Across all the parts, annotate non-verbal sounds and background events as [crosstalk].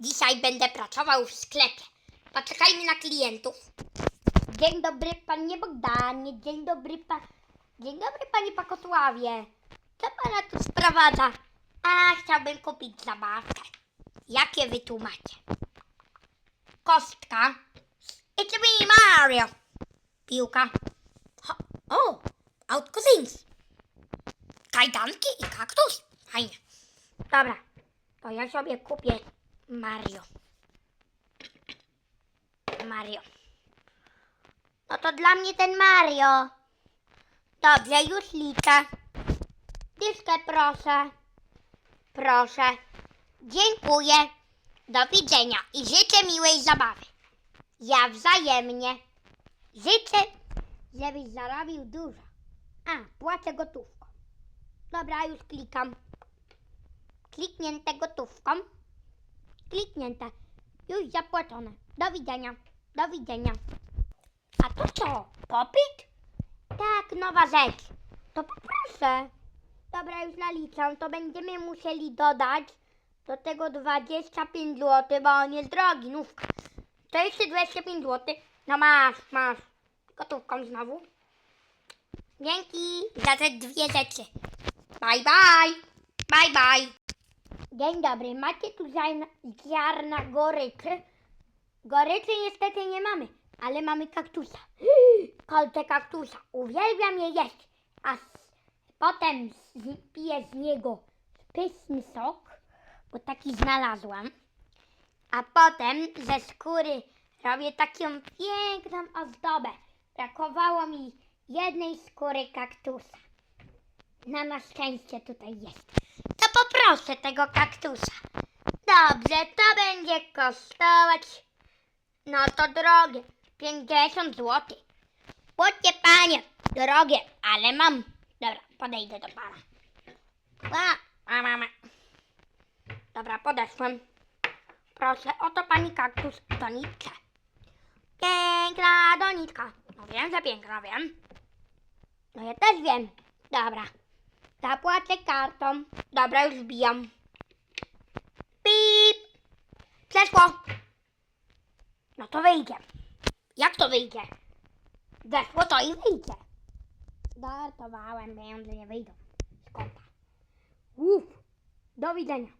Dzisiaj będę pracował w sklepie. Poczekajmy na klientów. Dzień dobry, panie Bogdanie. Dzień dobry, pa... Dzień dobry, panie Pakosławie. Co pana tu sprowadza? A, chciałbym kupić zabawkę. Jakie wy tu macie? Kostka. It's me, Mario. Piłka. Ho- O, autko Zings. Kajdanki i kaktus. Fajnie. Dobra, to ja sobie kupię Mario. Mario. No to dla mnie ten Mario. Dobrze, już liczę. Dyszkę proszę. Proszę. Dziękuję. Do widzenia i życzę miłej zabawy. Ja wzajemnie. Życzę, żebyś zarobił dużo. A, płacę gotówką. Dobra, już klikam. Kliknięte gotówką. Kliknięte. Już zapłacone. Do widzenia. Do widzenia. A to co? Popyt? Tak, nowa rzecz. To poproszę. Dobra, już naliczam. To będziemy musieli dodać do tego 25 zł, bo on jest drogi, nówka. To jeszcze 25 zł. No masz, masz. Gotówką znowu. Dzięki za te dwie rzeczy. Bye, bye. Bye, bye. Dzień dobry. Macie tu ziarna, ziarna goryczy? Goryczy niestety nie mamy, ale mamy kaktusa. [gasps] Kolce kaktusa. Uwielbiam je jeść. A potem z, piję z niego pyszny sok, bo taki znalazłam. A potem ze skóry robię taką piękną ozdobę. Brakowało mi jednej skóry kaktusa. No na szczęście tutaj jest. Poproszę tego kaktusa. Dobrze, to będzie kosztować. No to drogie. 50 zł. Płócie panie, drogie, ale mam. Dobra, podejdę do pana. A, a mama. Dobra, podeszłem. Proszę, oto pani kaktus doniczkę. Piękna doniczka. No wiem, że piękna, wiem. No ja też wiem. Dobra. Zapłacę kartą. Dobra, już wbijam. Pip! Przeszło. No to wyjdzie. Jak to wyjdzie? Weszło to i wyjdzie. Dartowałem, pieniądze nie wyjdą z. Uff. Do widzenia.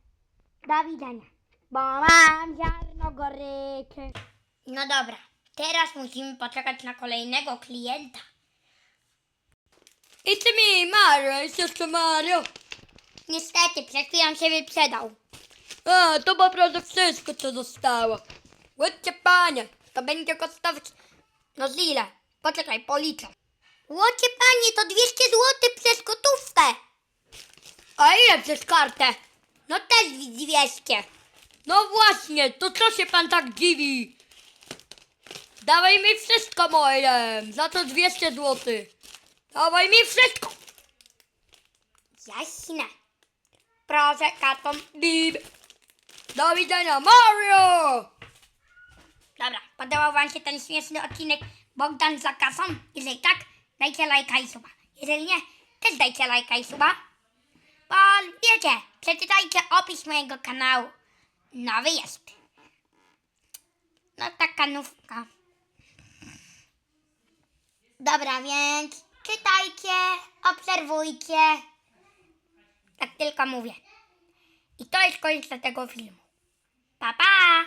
Do widzenia. Bo mam ziarno goryczy. No dobra. Teraz musimy poczekać na kolejnego klienta. It's me, Mario, jest jeszcze Mario. Niestety, przed chwilą się wyprzedał. A, to po prostu wszystko, co zostało. Ładźcie panie, to będzie kosztować... No z ile? Poczekaj, policzę. Łocie panie, to 200 zł przez gotówkę. A ile przez kartę? No też 200. No właśnie, to co się pan tak dziwi? Dawaj mi wszystko moje, za to 200 zł. Dawaj mi wszystko. Jasne. Proszę, kartą. Bip. Do widzenia, Mario! Dobra, podobał Wam się ten śmieszny odcinek Bogdan za kasą? Jeżeli tak, dajcie lajka i suba. Jeżeli nie, też dajcie lajka i suba. Bo wiecie, przeczytajcie opis mojego kanału. Nowy jest. No taka nówka. Dobra, więc czytajcie, obserwujcie tylko mówię. I to jest koniec tego filmu. Pa, pa!